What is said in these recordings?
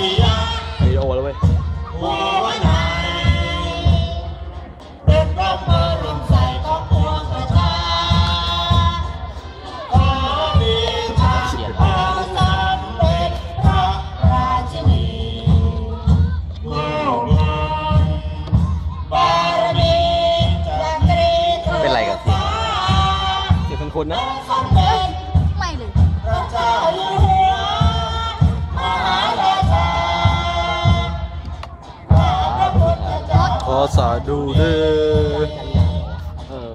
ติยาวิดีโอแล้วเว้ยหัวไหนเป็นร่มเบอร์ลมใสของปว สาดูเด้อเออ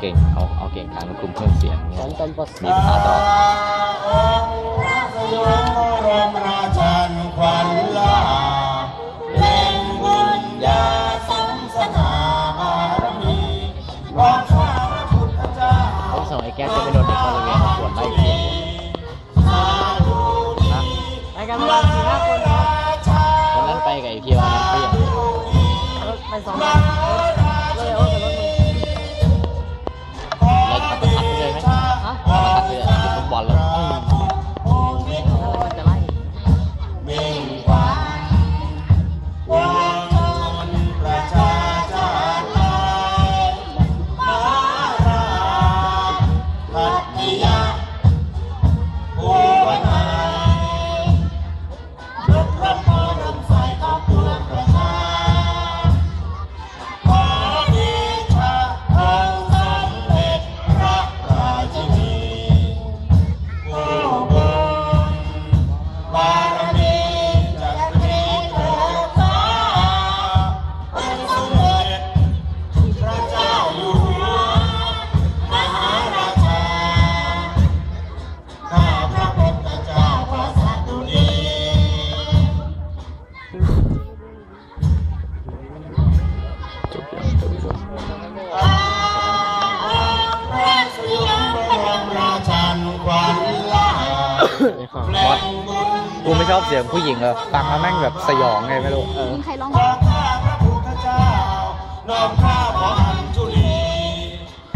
เก่งเอาเอาเก่งกลางมาคุมเพิ่มเสียงเนี่ยสอนตอนปมีพาต่อองค์พระสยามบรมราชันขวัญลาเล่งบุญญาสมสนาบารมีของข้าพระพุทธเจ้าผมส่งไอ้แก๊สจะไปโดนเด็กบริเวณขวดไล่เพียงสาธุดีไปกันประมาณสี่ห้าคน ไป แปลงบุญกูไม่ชอบเสียงผู้หญิงเลยฟังแล้วแม่งแบบสยองไงไม่รู้เออยิงใครร้องขอข้าพระพุทธเจ้าน้อมข้าพระอัญชุลี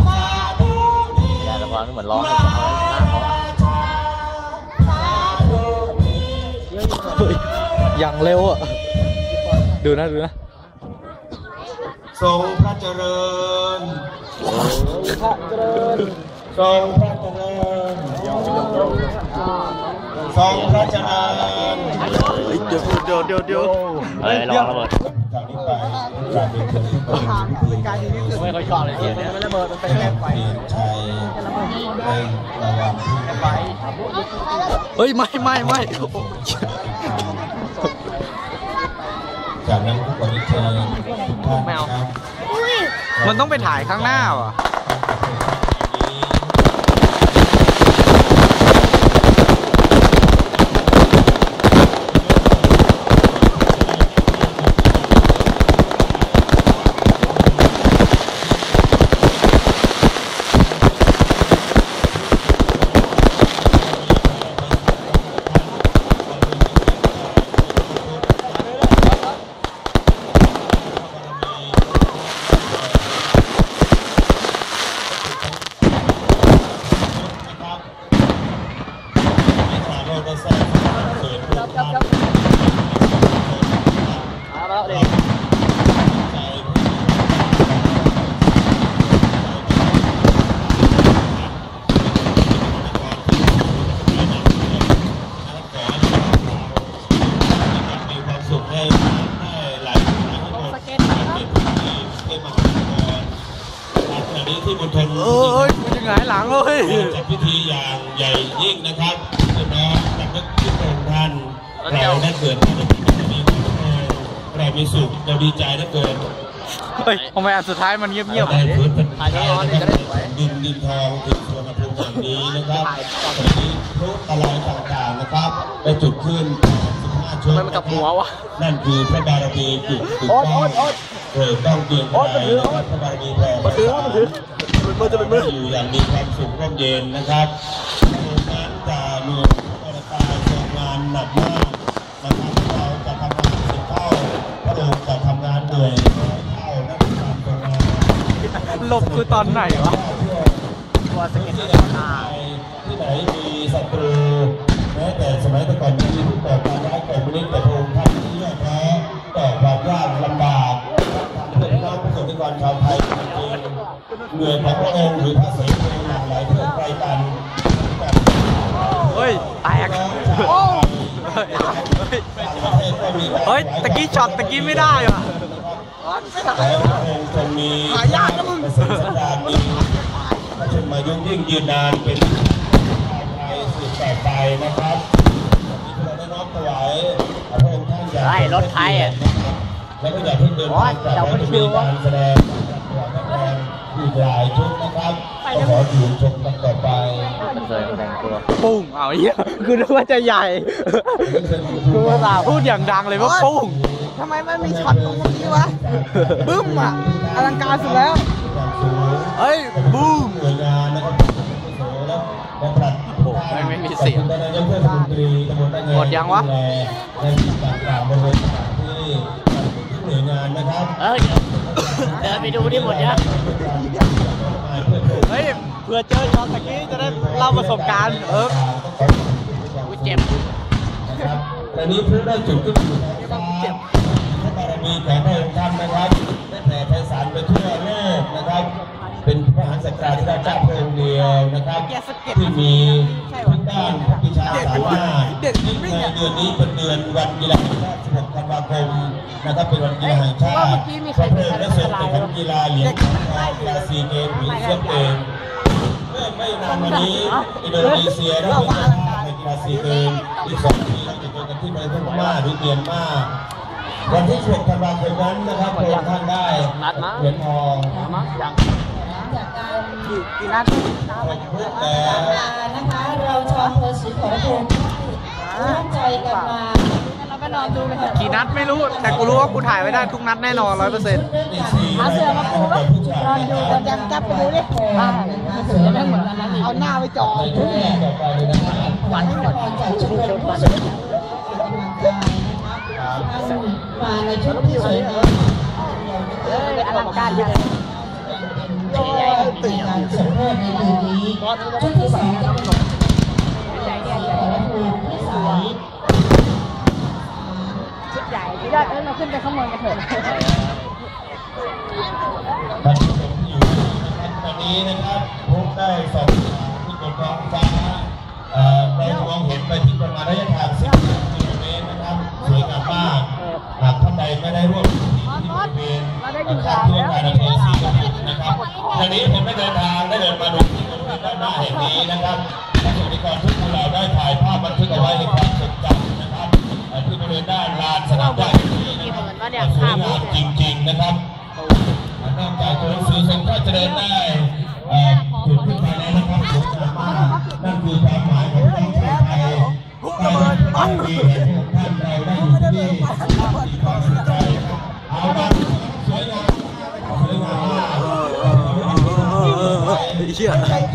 สาธุดียาละครก็เหมือนร้องให้ผมเอาหน้าเขาสาธุดีเฮ้ยอย่างเร็วอะ ดูนะดูนะทรงพระเจริญทรงพระเจริญทรงพระเจริญ เดี๋ยวเดี๋ยวเดี๋ยวเดี๋ยวเฮ้ยระวังระเบิดจากนี้ไปเราเป็นคนที่ต้องไม่ค่อยชอบเลยเกมเนี้ยระเบิดมันเป็นแค่ไฟเปลี่ยนชัยในระหว่างที่เฮ้ยไม่ไม่ไม่จากนั้นก็ขอเชิญทุกท่านนะครับมันต้องไปถ่ายข้างหน้าว่ะ นะครับให้ทางเราได้ทราบเชิญทุกท่าน มาแล้วเด็ก มีความสุขให้ให้หลายคนให้หมด สเก็ตนะครับ ที่มาขณะนี้ที่มณฑล เอ้ยกูจะห งายหลังเฮ้ยจัดพิธีอย่างใหญ่ยิ่งนะครับใช่ไหมจัดนึกที่พระองค์ท่านเราได้เกิดมาในปีนี้เรามีสุขเราดีใจเหลือเกินเฮ้ยทำไมอันสุดท้ายมันเงียบๆได้แบบนี้พื้นเป็นไทยนะครับดินดินทองถึงสวนภูมิแห่งนี้นะครับตอนนี้พลุอะไรต่างๆนะครับได้จุดขึ้น15ช่วงทำไมมันกลับหัววะนั่นคือพระบารมีจุดถูกต้องเกิดต้องเปลี่ยนแปลงนะครับพระบารมีแผ่มันถือมันถือ เป็นมือจะเป็นมืออยู่อย่างมีความสุขร่มเย็นนะครับโรงงานจ่าหน่วยปรตาทรงงานหนักมากนะครับเราจะทำงานสิบเท่าพระองค์จะทำงานเหนื่อยร้อยเท่าและทำทำงานหลบคือตอนไหนวะตัวสเก็ตที่ไหนที่ไหนมีศัตรูแม้แต่สมัยตะกฮ้ยแต หน่วยของพระองค์หรือพระเสนาหลังไหลเพื่อไปลกันเฮ้ยแตกเฮ้ยตะกี้ช็อตตะกี้ไม่ได้ว่ะแล้พระองค์ทรงมีหายากนะมึงสดานนี้ปมายุ่งยิ่งยืนนานเป็นไปสืบแต่ไปนะครับเราได้น้อมถวาพย์ท่านอย่างรถไทยอะแล้วก็อย่าเพิ่งเดินทางกลับไปดูการแสดง อีกหลายชุดนะครับก็ขออยู่ชมกันต่อไปมันเคยแต่งตัวปุ้งเอาเหี้ยคือนึกว่าจะใหญ่คือภาษาพูดอย่างดังเลยว่าปุ้งทำไมมันมีช็อตตรงนี้วะบึ้มอะอลังการสุดแล้วเฮ้ยบูมหน่วยงานนะครับและและปลัดโอ้โหไม่ไม่มีเสียงขอบคุณท่านนายกเทศมนตรีตำบลตะแงหมดยังวะดูแลในที่ต่างๆบริเวณสถานที่ทุกหน่วยงานนะครับเออเดี๋ยวเดิน ไปดูที่หมดยังเฮ้ยเผื่อเจอช็อตตะกี้จะได้เล่าประสบการณ์เออกูเจ็บนะครับตอนนี้ผู้ได้จุดขึ้นอยู่นะครับพระบารมีของพระองค์ท่านนะครับได้แผ่ไพศาลไปทั่วโลกนะครับ เป็นพระมหากษัตริย์ที่ได้เจ้าพระองค์เดียวนะครับ ที่มีทุกด้านพระปิชาสามารถยิ่งในเดือนนี้เป็นเดือนวันกีฬาแห่งชาติ 16 ธันวาคม นะครับเป็นวันกีฬาแห่งชาติพระเพลิงและทรงเป็นขันกีฬาเหรียญทองกีฬาซีเกมส์หรือเซียนเกมส์เมื่อไม่นานมานี้อินโดนีเซียได้เป็นเจ้าภาพในกีฬาซีเกมส์อีกสองปีเราจะเจอกันที่ประเทศพม่าหรือเมียนมาวันที่16ธันวาคมนั้นนะครับพระองค์ท่านได้เหรียญทองกี่นัดแต่นะคะเราชาวอำเภอศรีขอรภูมิร่วมใจกันมา เราก็นอนดูไปเถอะกี่นัดไม่รู้ แต่กูรู้ว่ากูถ่ายไว้ได้ทุกนัดแน่นอนร้อยเปอร์เซ็นต์เอาเสือมาปูปะนอนดูกันยังจับไปดูดิเสือไม่เหมือนกันนะนี่เอาหน้าไปจ่อในช่วงแรกต่อไปเลยนะครับวันนี้จากชุดเดิมมาในชุดที่สวยงามเอ้ยอลังการใหญ่ก็เป็นการสมโภชในคืนนี้ชุดที่สองจะเป็นของศรีขอรภูมิที่สาม ชุดให ญ่ที่ได้เอ้ยเราขึ้นไปข้างบนกันเถอะท่านผู้ชมที่อยู่นะครับตอนนี้นะครับพบได้สองที่บนท้องฟ้าเอ่อเรามองเห็นไปที่ประมาณระยะทาง10กิโลเมตรนะครับสวยงามมากหากท่านใดไม่ได้ร่วมพิธีที่บริเวณข้างที่ว่าการอำเภอศรีกำลังนะครับทางนี้ผมได้เดินทางได้เดินมาดูที่บริเวณด้านหน้าแห่งนี้นะครับท่านสวัสดิกรทุกคนเราได้ถ่ายภาพบันทึกเอาไว้ในความทรงจำนะ ที่บริเวณด้านลานสนามหญ้าแห่งนี้นะครับสวยงามจริงๆนะครับนอกจากตัวหนังสือทรงพระเจริญได้เอ่อถูกขึ้นมาแล้วนะครับสวยงามมากนั่นคือความหมายของพระชาติไทยได้รับพระราชดีแห่งพระองค์ท่านเราได้อยู่ที่นี่มีความสุขใจเอาละสวยงามสวยงามมากเชี่ยห่ว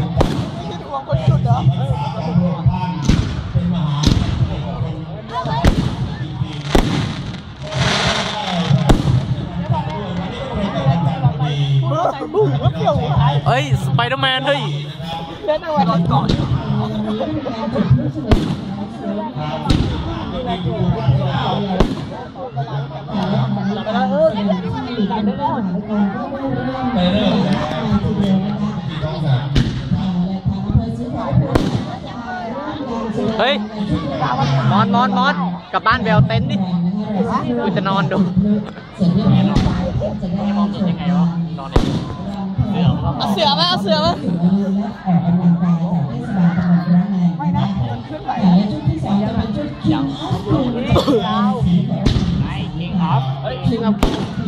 ฮ้ย สไปเดอร์แมนเฮ้ยเดินเอาไว้ก่อนไปเริ่องสนามเฮ้ยนอนนอนนอนกลับบ้านไปเอาเต็นท์ดิกูจะนอนดูมองเห็นยังไงวะนอนเนี่ย เสือมันก็เอาเสือมาเอาเสือมาไม่นะมันขึ้นไหลชุดที่สองจะเป็นชุดคิงออฟคูลไอ้คิงออฟเฮ้ยคิงออฟ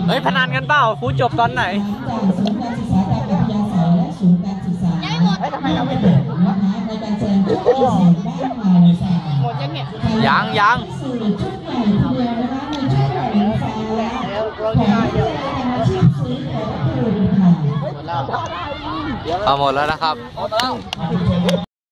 เฮ้ยพนันกันเปล่าฟูจบตอนไหนจากศูนย์การศึกษาตามอัธยาศัยและศูนย์การศึกษาเฮ้ยทำไมเราไม่ถึงนะคะในการแสดงชุดที่สองบ้านเราในสามหมดยังเนี่ยยังยัง เอาหมดแล้วนะครับ